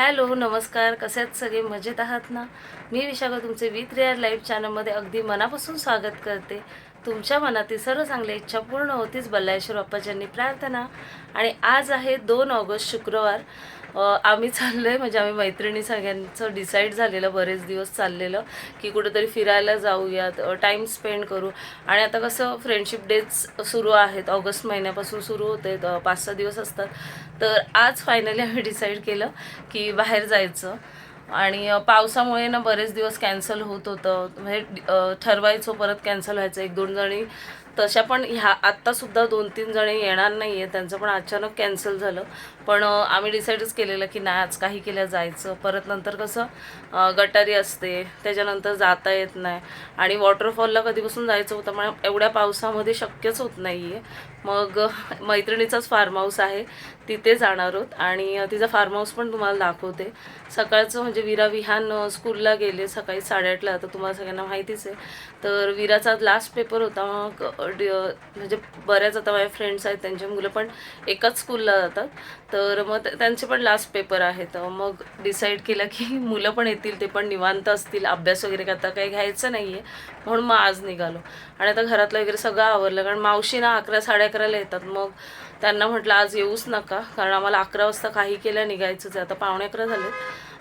Hello नमस्कार. कसे आहेत सगळे? मजेत आहात ना? मी विशाखा तुमचे विथ रेअर लाईव्ह चॅनलमध्ये अगदी मनापासून स्वागत करते. तुमच्या मनातील सर्व चांगल्या इच्छा पूर्ण होतीच बल्लाश्वर बाप्पाच्यांनी प्रार्थना. आणि आज आहे दोन ऑगस्ट शुक्रवार. आम्ही चाललो आहे म्हणजे आम्ही मैत्रिणी सगळ्यांचं डिसाईड झालेलं बरेच दिवस चाललेलं की कुठेतरी फिरायला जाऊयात टाईम स्पेंड करू. आणि आता कसं फ्रेंडशिप डेज सुरू आहेत ऑगस्ट महिन्यापासून सुरू होते पाच सहा दिवस असतात. तर आज फायनली आम्ही डिसाईड केलं की बाहेर जायचं. आणि पावसामुळे ना बरेच दिवस कॅन्सल होत होतं. म्हणजे ठरवायचो परत कॅन्सल व्हायचं. एक दोन जणी तशा पण ह्या आत्तासुद्धा दोन तीन जणी येणार नाही आहे त्यांचं पण अचानक कॅन्सल झालं. पण आम्ही डिसाईडच केलेलं की नाही आज काही केलं जायचं. परत नंतर कसं गटारी असते. त्याच्यानंतर जाता येत नाही. आणि वॉटरफॉलला कधीपासून जायचं होतं? पण एवढ्या पावसामध्ये शक्यच होत नाही आहे मग मैत्रिणीचाच फार्म हाऊस आहे. तिथे जाणार आहोत. आणि तिचा फार्म हाऊस पण तुम्हाला दाखवते. सकाळचं म्हणजे विरा विहान स्कूलला गेले. सकाळी साडेआठला. तर तुम्हाला सगळ्यांना माहितीच आहे. तर विराचा लास्ट पेपर होता मग म्हणजे बऱ्याच आता माझ्या फ्रेंड्स आहेत त्यांची मुलं पण एकाच स्कूलला जातात. तर मग त्यांचे पण लास्ट पेपर आहेत. मग डिसाईड केलं की मुलं पण येतील ते पण निवांत असतील अभ्यास वगैरे करता काही घ्यायचं नाही आहे म्हणून मग आज निघालो. आणि आता घरातलं वगैरे सगळं आवरलं कारण मावशी ना अकरा साडे अकराला येतात. मग त्यांना म्हटलं आज येऊच नका कारण आम्हाला अकरा वाजता काही केलं निघायचंच आहे. आता पावणे अकरा झाले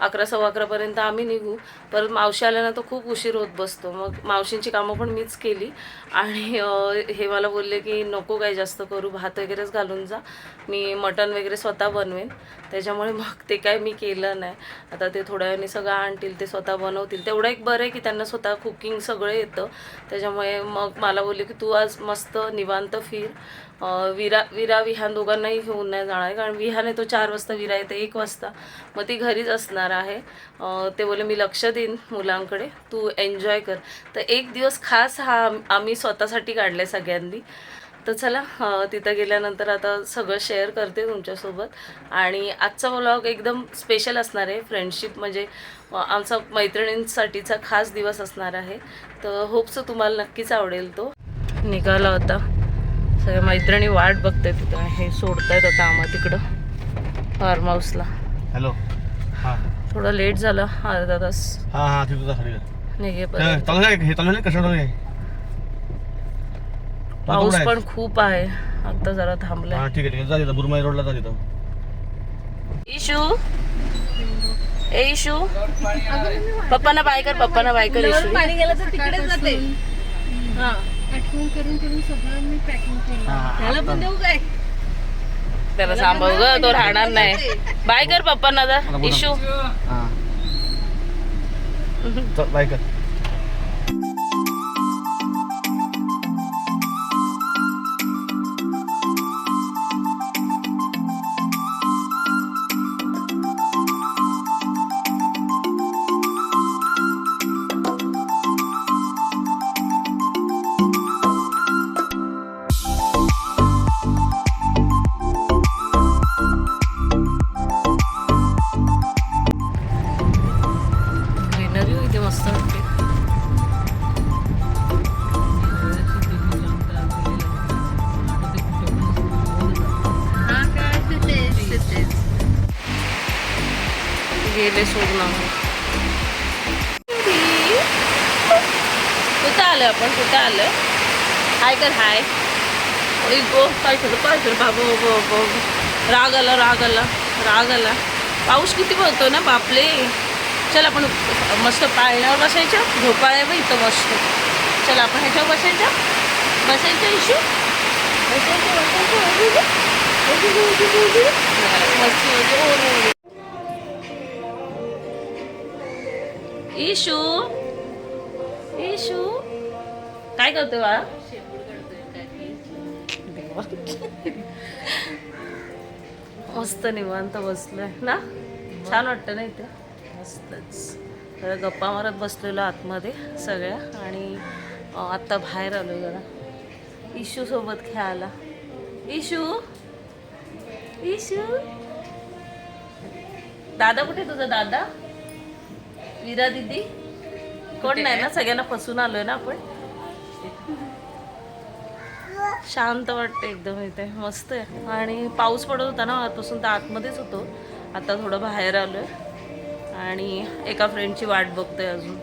अकरा सव्वा अकरापर्यंत आम्ही निघू. परत मावशी आल्यानं तर खूप उशीर होत बसतो. मग मावशींची कामं पण मीच केली. आणि हे मला बोलले की नको काही जास्त करू भात वगैरेच घालून जा. मी मटण वगैरे स्वतः बनवेन. त्याच्यामुळे मग ते काय मी केलं नाही. आता ते थोड्या वेळाने सगळं आणतील ते स्वतः बनवतील. तेवढं एक बरं आहे की त्यांना स्वतः कुकिंग सगळं येतं. त्याच्यामुळे मग मला बोलले की तू आज मस्त निवांत फिर. विरा विरा विहान दोघांनाही घेऊन नाही जाणार आहे. कारण विहान येतो तो चार वाजता विरा येते एक वाजता. मग ती घरीच असणार आहे. ते बोले मी लक्ष देईन मुलांकडे. तू एन्जॉय कर. तर एक दिवस खास हा आम्ही स्वतःसाठी काढला आहे सगळ्यांनी. तर चला तिथं गेल्यानंतर आता सगळं शेअर करते तुमच्यासोबत. आणि आजचा ब्लॉग एकदम स्पेशल असणार आहे. फ्रेंडशिप म्हणजे आमचा मैत्रिणींसाठीचा खास दिवस असणार आहे. तर होपचं तुम्हाला नक्कीच आवडेल तो. निघाला होता सगळ्या मैत्रिणी वाट बघताय तिथं. हे सोडतायत आता आम्हा तिकडं. फार्म हाऊसला हॅलो हा. थोडं लेट झालं अर्धा तास. हा हा हे पाऊस. पण खूप आहे. आता जरा थांबलाय. हा ठीक आहे जा बुरमाई रोडला जा तिथं. इशू ए इशू पप्पांना बाय कर पप्पांना बाय कर इशू पाणी गेलं तर तिकडेच जाते. आठवण करून करून सगळं मी पॅकिंग केलं त्याला पण देऊ काय? त्याला सांभाळ ग तो राहणार नाही. बाय कर पप्पांना जा इशू हा. बाय कर. गेले सोडून. कुठं आलं आपण? कुठं आलं? हाय कर हाय. ओय गो काय छोडं काय झालं बाबा राग आला राग आला राग आला. पाऊस किती पडतो ना बापले चल आपण मस्त पाळण्यावर बसायचं. झोपाळ्या बघ इथं मस्त. चल आपण ह्याच्यावर बसायचं. बसायचं इशू? बसायचं बसायचं. मस्ती इशू इशू काय करतो बा मस्त निवांत बसलोय. ना? छान वाटतं ना इथे? मस्तच. गप्पा मारत बसलेलो आतमध्ये सगळ्या आणि आत्ता बाहेर आलो जरा. इशू सोबत खेळायला. इशू इशू दादा कुठे तुझा दादा? विरा दिदी कोण नाही ना सगळ्यांना फसून आलोय ना आपण. शांत वाटते एकदम इथे मस्त आहे. आणि पाऊस पडत होता ना आतपासून तर आतमध्येच होतो. आता थोडं बाहेर आलोय. आणि एका फ्रेंडची वाट बघतोय अजून.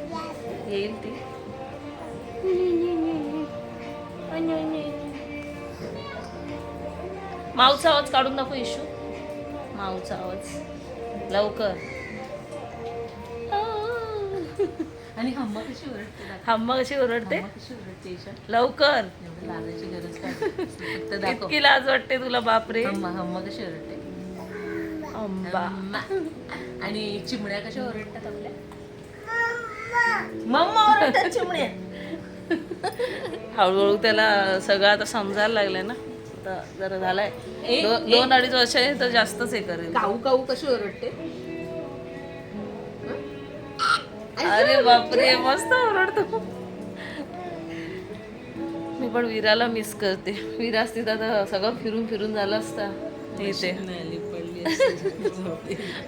येईल ती. माऊचा आवाज काढून दाखव इशू. माऊचा आवाज. लवकर. आणि हम्मा कशी ओरडते. हम्मा कशी ओरडते? लवकर. लाजायची गरज काय? इतकी लाज वाटते तुला बापरे. हम्मा हम्मा कशी ओरडते. आणि चिमण्या कशा ओरडतात आपल्या? मम्मा ओरडतात चिमण्या. हळूहळू त्याला सगळं आता समजायला लागलंय ना. आता जरा झालाय. दोन अडीच वर्ष आहे तर जास्तच हे करेल. काऊ काऊ कशी ओरडते? अरे बापरे मस्त ओरडतो मी पण विराला मिस करते. विरा असते तर सगळं फिरून फिरून झालं असता. इथे नाही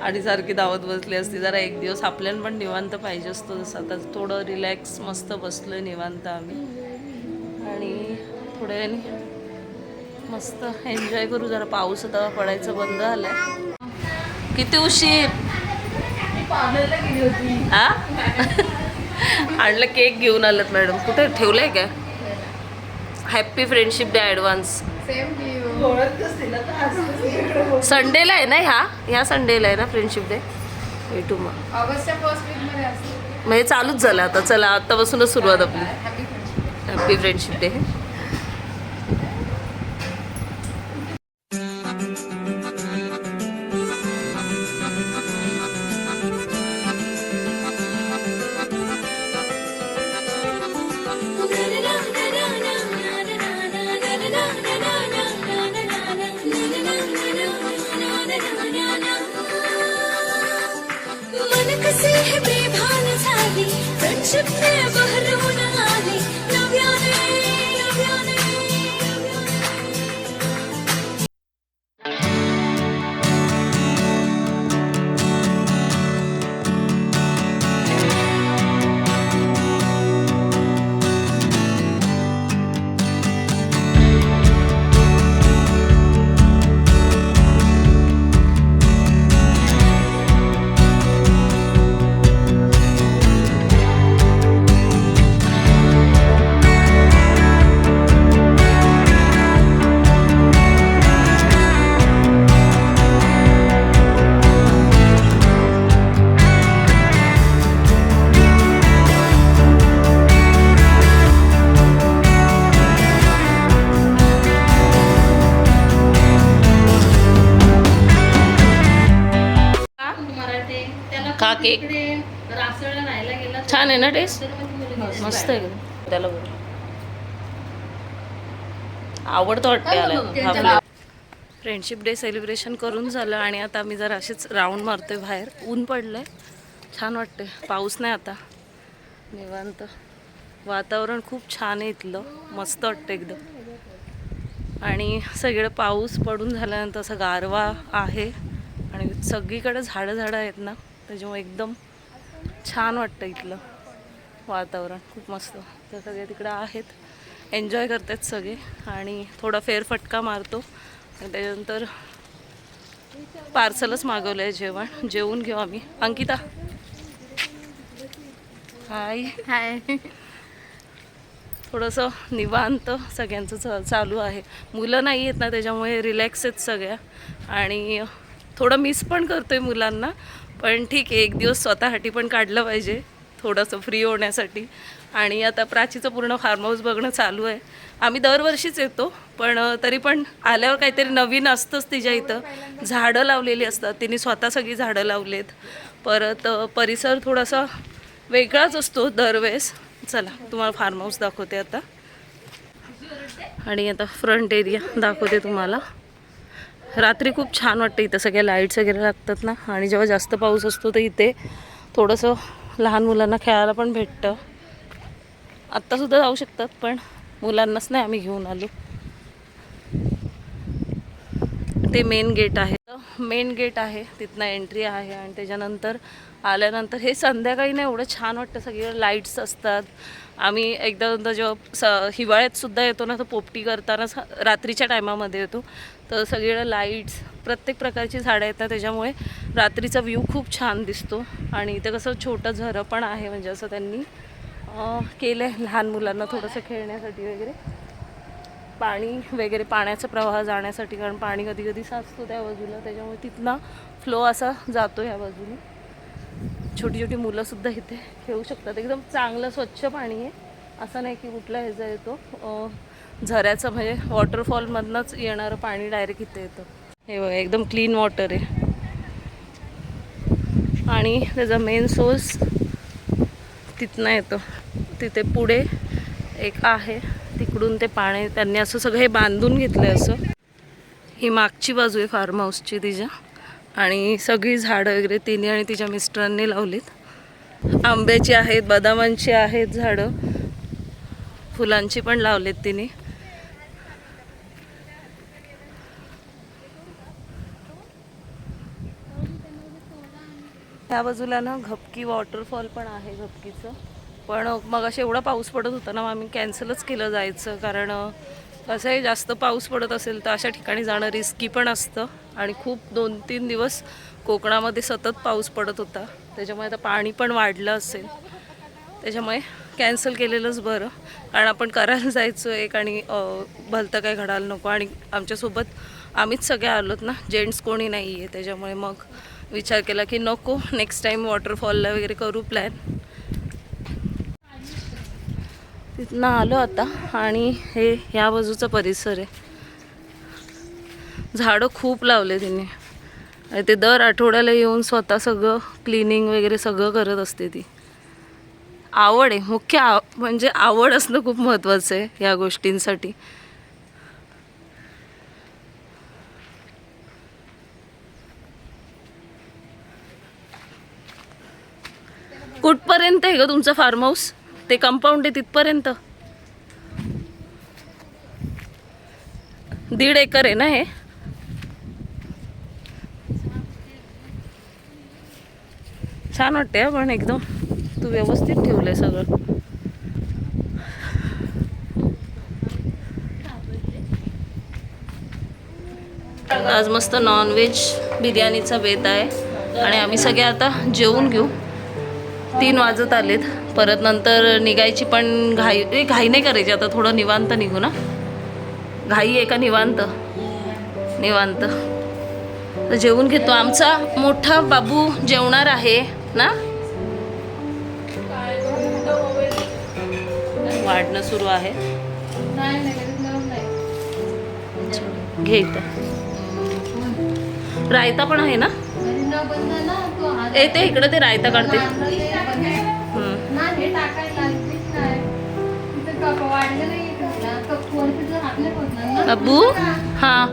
आणि सारखी धावत बसली असती. जरा एक दिवस आपल्याला पण निवांत पाहिजे असतो जसं. आता थोडं रिलॅक्स मस्त बसलोय निवांत आम्ही. आणि थोड्या वेळाने मस्त एन्जॉय करू. जरा पाऊस आता पडायचं बंद झालाय. किती उशीर? हा आणलं केक घेऊन आलं मॅडम. कुठे? ठेवलंय का हॅप्पी फ्रेंडशिप डे ॲडव्हान्स संडेला आहे ना ह्या? ह्या संडेला आहे ना फ्रेंडशिप डे भेटू मग. ऑगस्टच्या फर्स्ट वीकमध्ये असते. म्हणजे चालूच झालं आता. चला आत्तापासूनच सुरुवात आपली. Happy friendship happy friendship day का. केक छान आहे ना टेस्ट मस्त आहे? त्याला बोल. आवडतं वाटतं फ्रेंडशिप डे सेलिब्रेशन करून झालं आणि आता आम्ही जरा असेच राऊंड मारतोय बाहेर. ऊन पडलंय. छान वाटते पाऊस नाही आता. निवांत. वातावरण खूप छान आहे इथलं. मस्त वाटतं एकदम. आणि सगळं पाऊस पडून झाल्यानंतर असं गारवा आहे. आणि सगळीकडे झाडं झाडं आहेत ना. त्याच्यामुळे एकदम छान वाटतं इथलं वातावरण. खूप मस्त. तर सगळे तिकडं आहेत. एन्जॉय करतात सगळे. आणि थोडा फेरफटका मारतो. आणि त्याच्यानंतर पार्सलच मागवलं आहे जेवण. जेवून घेऊ आम्ही. अंकिता. हाय हाय थोडंसं निवांत सगळ्यांचं च चालू आहे. मुलं नाही आहेत ना त्याच्यामुळे रिलॅक्स आहेत सगळ्या. आणि थोडं मिस पण करतोय मुलांना. पण ठीक आहे एक दिवस स्वतःसाठी पण काढलं पाहिजे थोडंसं फ्री होण्यासाठी. आणि आता प्राचीचं पूर्ण फार्म हाऊस बघणं चालू आहे. आम्ही दरवर्षीच येतो पण तरी पण आल्यावर काहीतरी नवीन असतंच तिच्या इथं. झाडं लावलेली असतात तिने स्वतः सगळी झाडं लावलेत. परत परिसर थोडासा वेगळाच असतो दरवेळेस. चला तुम्हाला फार्म हाऊस दाखवते आता. आणि आता फ्रंट एरिया दाखवते तुम्हाला. रात्री खूप छान वाटतं इथं. सगळ्या लाईट्स वगैरे लागतात ना. आणि जेव्हा जास्त पाऊस असतो तर इथे थोडंसं लहान मुलांना खेळायला पण भेटतं. आत्तासुद्धा जाऊ शकतात पण मुलांनाच नाही आम्ही घेऊन आलो. ते मेन गेट आहे. मेन गेट आहे. तिथनं एंट्री आहे आणि त्याच्यानंतर आल्यानंतर हे संध्याकाळी नाही एवढं छान वाटतं. सगळीकडे लाईट्स असतात. आम्ही एकदा दोनदा जेव्हा स हिवाळ्यातसुद्धा येतो ना तर पोपटी करताना रात्रीच्या टायमामध्ये येतो. तर सगळीकडे लाईट्स प्रत्येक प्रकारची झाडं आहेत ना त्याच्यामुळे रात्रीचा व्ह्यू खूप छान दिसतो. आणि इथं कसं छोटं झरं पण आहे म्हणजे असं त्यांनी केलं आहे लहान मुलांना थोडंसं खेळण्यासाठी वगैरे. पाणी वगैरे पाण्याचा प्रवाह जाण्यासाठी कारण पाणी कधी कधी साचतो त्या बाजूला. त्याच्यामुळे तिथला फ्लो असा जातो ह्या बाजूने. छोटी छोटी मुलंसुद्धा इथे खेळू शकतात. एकदम चांगलं स्वच्छ पाणी आहे. असं नाही की कुठला ह्याचा येतो. झऱ्याचं म्हणजे वॉटरफॉलमधनंच येणारं पाणी डायरेक्ट इथे येतं. हे बघा एकदम क्लीन वॉटर आहे. आणि त्याचा मेन सोर्स तिथनं येतो. तिथे पुढे एक आहे तिकडून ते पाणी त्यांनी असं सगळं हे बांधून घेतलं असं. ही मागची बाजू आहे फार्म हाऊसची तिच्या. आणि सगळी झाडं वगैरे तिने आणि तिच्या मिस्टरांनी लावलीत. आंब्याची आहेत बदामांची आहेत झाडं. फुलांची पण लावलीत तिने. त्या बाजूला ना घपकी वॉटरफॉल पण आहे घपकीचं. पण मग असे एवढा पाऊस पडत होता ना मग आम्ही कॅन्सलच केलं जायचं. कारण अं, कसं आहे जास्त पाऊस पडत असेल तर अशा ठिकाणी जाणं रिस्की पण असतं. आणि खूप दोन तीन दिवस कोकणामध्ये सतत पाऊस पडत होता. त्याच्यामुळे आता पाणी पण वाढलं असेल. त्याच्यामुळे कॅन्सल केलेलंच बरं. कारण आपण करायला जायचं एक आणि भलतं काय घडायला नको. आणि आमच्यासोबत आम्हीच सगळे आलोत ना. जेंट्स कोणी नाही आहे त्याच्यामुळे मग विचार केला की नको नेक्स्ट टाईम वॉटरफॉलला वगैरे करू प्लॅन तिथनं आलो आता आणि हे ह्या बाजूचा परिसर आहे. झाडं खूप लावले तिने. ते दर आठवड्याला येऊन स्वतः सगळं क्लिनिंग वगैरे सगळं करत असते ती. आवड आहे. मुख्य आव म्हणजे आवड असणं खूप महत्त्वाचं आहे ह्या गोष्टींसाठी. कुठपर्यंत आहे ग तुमचं फार्म हाऊस ते कंपाऊंड आहे तिथपर्यंत. दीड एकर आहे ना हे? छान वाटते पण एकदम तू व्यवस्थित ठेवलंय सगळं. आज मस्त नॉनव्हेज बिर्याणीचा बेत आहे. आणि आम्ही सगळे आता जेवून घेऊ. तीन वाजत आलेत. परत नंतर निघायची पण घाई ए, घाई नाही करायची. आता थोडं निवांत निघू ना? घाई आहे का निवांत? निवांत. तर जेवून घेतो. आमचा मोठा बाबू जेवणार आहे ना? वाढणं सुरू आहे. घेत रायता पण आहे ना? येते इकडं ते रायता काढते. अब्बू हां.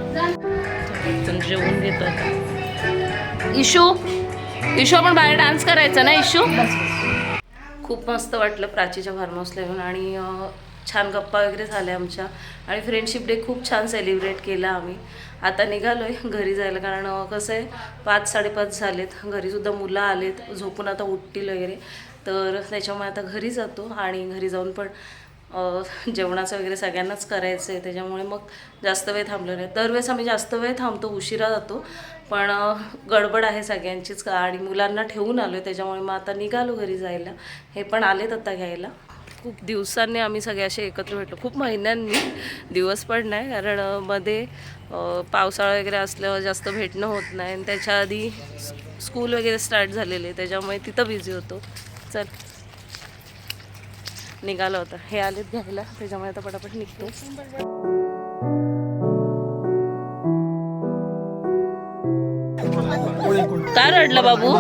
जेवून घेतो आता. इशू? इशू आपण बाहेर डान्स करायचा ना इशू? खूप मस्त वाटलं प्राचीच्या फार्म हाऊसला येऊन आणि छान गप्पा वगैरे झाल्या आमच्या. आणि फ्रेंडशिप डे खूप छान सेलिब्रेट केला आम्ही. आता निघालो आहे घरी जायला कारण कसं आहे पाच साडेपाच झालेत. घरीसुद्धा मुलं आलेत झोपून आता उठतील वगैरे. तर त्याच्यामुळे आता घरी जातो आणि घरी जाऊन पण जेवणाचं वगैरे सगळ्यांनाच करायचं आहे त्याच्यामुळे मग जास्त वेळ थांबलो नाही. दरवेळेस आम्ही जास्त वेळ थांबतो उशिरा जातो पण गडबड आहे सगळ्यांचीच का आणि मुलांना ठेवून आलो आहे त्याच्यामुळे मग आता निघालो घरी जायला. हे पण आलेत आता घ्यायला. खूप दिवसांनी आम्ही सगळे असे एकत्र भेटलो. खूप महिन्यांनी दिवस पण नाही कारण मध्ये पावसाळा वगैरे असल्यावर जास्त भेटणं होत नाही. आणि त्याच्या आधी स्कूल वगैरे स्टार्ट झालेले त्याच्यामुळे तिथं बिझी होतो. चल. निघाला होता. हे आलेत घ्यायला. त्याच्यामुळे आता पटापट निघतो काय रडलं बाबू?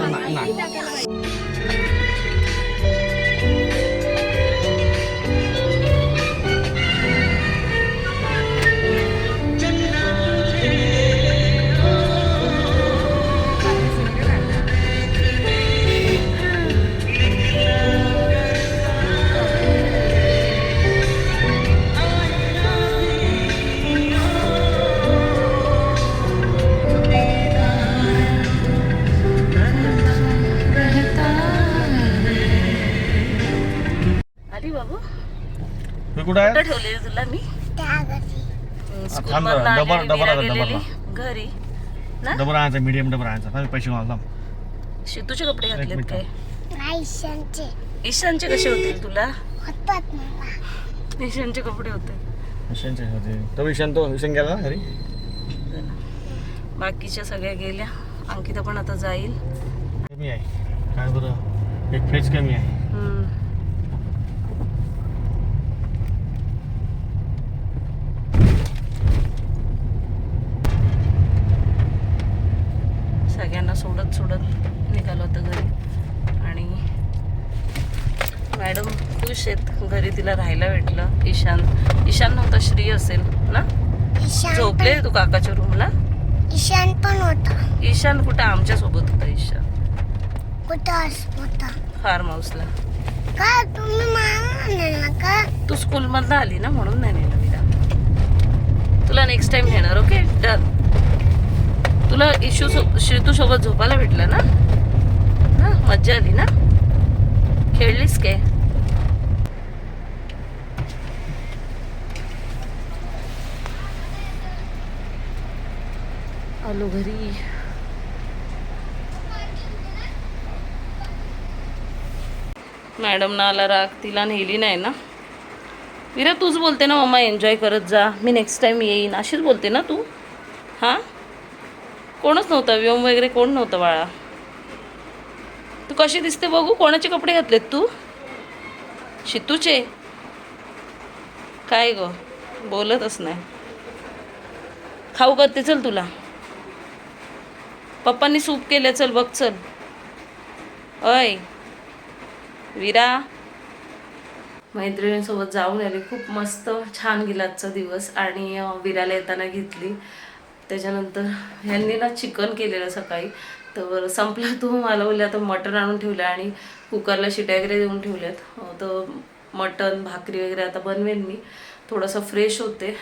तू कुठं आहे? कुठं ठेवलेली तुला मी? स्कूल थांब जरा. डबा- डबा लागला, डबा गेलेली घरी. ना? डबर आणायचा मीडियम डबर आणायचा. थांब, पैसे. शितूचे कपडे घातलेत मिनिट. काय? ईशानचे. कसे होतील तुला? ईशानचे कपडे होते. विषयांचे होते. तो विषय तो विषय गेला ना घरी? बाकीच्या सगळ्या गेल्या. अंकिता पण आता जाईल. कमी आहे. काय बरं? एक फेज कमी आहे. हम्म. सगळ्यांना सोडत सोडत निघालो होतं घरी. आणि मॅडम खुश आहेत. घरी तिला राहायला भेटलं. ईशान ईशान नव्हता श्री असेल ना? झोपले तू काकाच्या रूमला ईशान पण होता. ईशान कुठं? आमच्यासोबत होता ईशान. कुठं होता? फार्म हाऊसला का तुम्ही मला म्हणला का? तू स्कूलमधनं आली ना म्हणून नाही नेलं मी तुला नेक्स्ट टाइम नेणार ओके डन तुला इशू श्रीतू सोबत झोपायला भेटलं ना? ना? मज्जा आली ना? खेळलीस काय? आलो घरी. मॅडम ना आला राग तिला नेली नाही ना? विरा तूच बोलते ना मम्मा एन्जॉय करत जा. मी नेक्स्ट टाइम येईन. अशीच बोलते ना तू? हां? कोणच नव्हतं व्योम वगैरे कोण नव्हतं बाळा. तू कशी दिसते बघू कोणाचे कपडे घातलेत तू? शितूचे. काय ग बोलतच नाही. खाऊ करते चल तुला. पप्पांनी सूप केलं चल बघ चल. अय विरा. मैत्रिणींसोबत जाऊन आले खूप मस्त छान गेला आजचा दिवस आणि विराला येताना घेतली. त्याच्यानंतर ह्यांनी ना चिकन केलेलं सकाळी. तर संपला तो मला बोलले आता मटण आणून ठेवलं आणि कुकरला शिट्या वगैरे देऊन ठेवल्यात. तर मटण भाकरी वगैरे आता बनवेन मी. थोडंसं फ्रेश होते.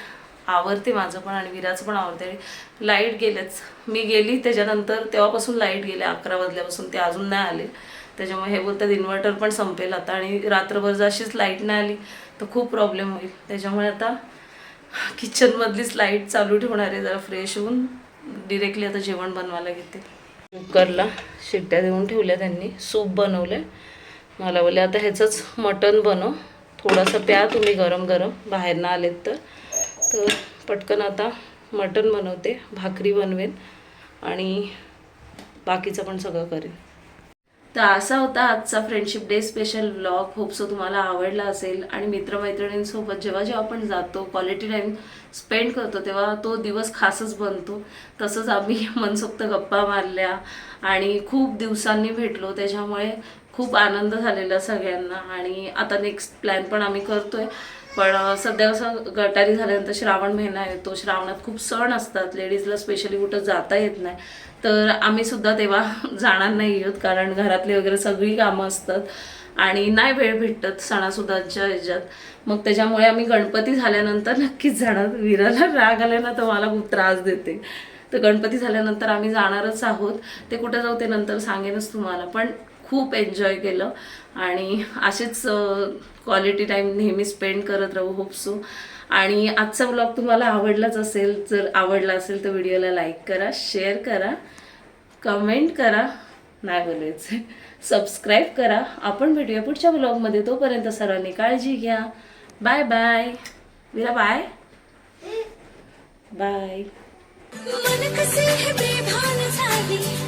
आवरते माझं पण आणि विराचं पण आवडते आणि लाइट गेलेच. मी गेली त्याच्यानंतर तेव्हापासून लाइट गेले अकरा वाजल्यापासून ते अजून नाही आले. त्याच्यामुळे हे बोलतात इन्व्हर्टर पण संपेल आता आणि रात्रभर जर अशीच लाइट नाही आली तर खूप प्रॉब्लेम होईल. त्याच्यामुळे आता किचनमधलीच लाइट चालू ठेवणार आहे जरा फ्रेश होऊन डिरेक्टली आता जेवण बनवायला घेते. कुकरला शिट्ट्या देऊन ठेवल्या त्यांनी. सूप बनवलं मला बोलले आता ह्याचंच मटण बनव. थोडंसं प्या तुम्ही गरम गरम. बाहेरनं आलेत तर. तर पटकन आता मटण बनवते. भाकरी बनवेन. आणि बाकीचं पण सगळं करेन. तर असा होता आजचा friendship day special vlog hope so तुम्हाला आवडला असेल. आणि मित्रमैत्रिणींसोबत जेव्हा जेव्हा आपण जातो क्वालिटी टाईम स्पेंड करतो तेव्हा तो दिवस खासच बनतो. तसंच आम्ही मनसोक्त गप्पा मारल्या आणि खूप दिवसांनी भेटलो. त्याच्यामुळे खूप आनंद झालेला सगळ्यांना. आणि आता नेक्स्ट प्लॅन पण आम्ही करतोय. पण सध्या कसं गटारी झाल्यानंतर श्रावण महिना येतो. श्रावणात खूप सण असतात. लेडीजला स्पेशली कुठं जाता येत नाही. तर आम्ही सुद्धा तेव्हा जाणार नाही आहोत कारण घरातली वगैरे सगळी कामं असतात आणि नाही वेळ भेटत सणासुदांच्या ह्याच्यात. मग त्याच्यामुळे आम्ही गणपती झाल्यानंतर नक्कीच जाणार. विराला राग आला ना तर मला खूप त्रास देते. तर गणपती झाल्यानंतर आम्ही जाणारच आहोत. ते कुठं जाऊ ते नंतर सांगेनच तुम्हाला. पण खूप एन्जॉय केलं आणि असेच क्वालिटी टाईम नेहमी स्पेंड करत राहू. होप सो आणि आजचा ब्लॉग तुम्हाला आवडलाच असेल जर आवडला असेल तर व्हिडिओला लाईक करा शेअर करा कमेंट करा नाही बोलायचं. सबस्क्राईब करा. आपण भेटूया पुढच्या ब्लॉगमध्ये तोपर्यंत सर्वांनी काळजी घ्या. Bye bye Vira bye bye मन कसे बेभान झाले?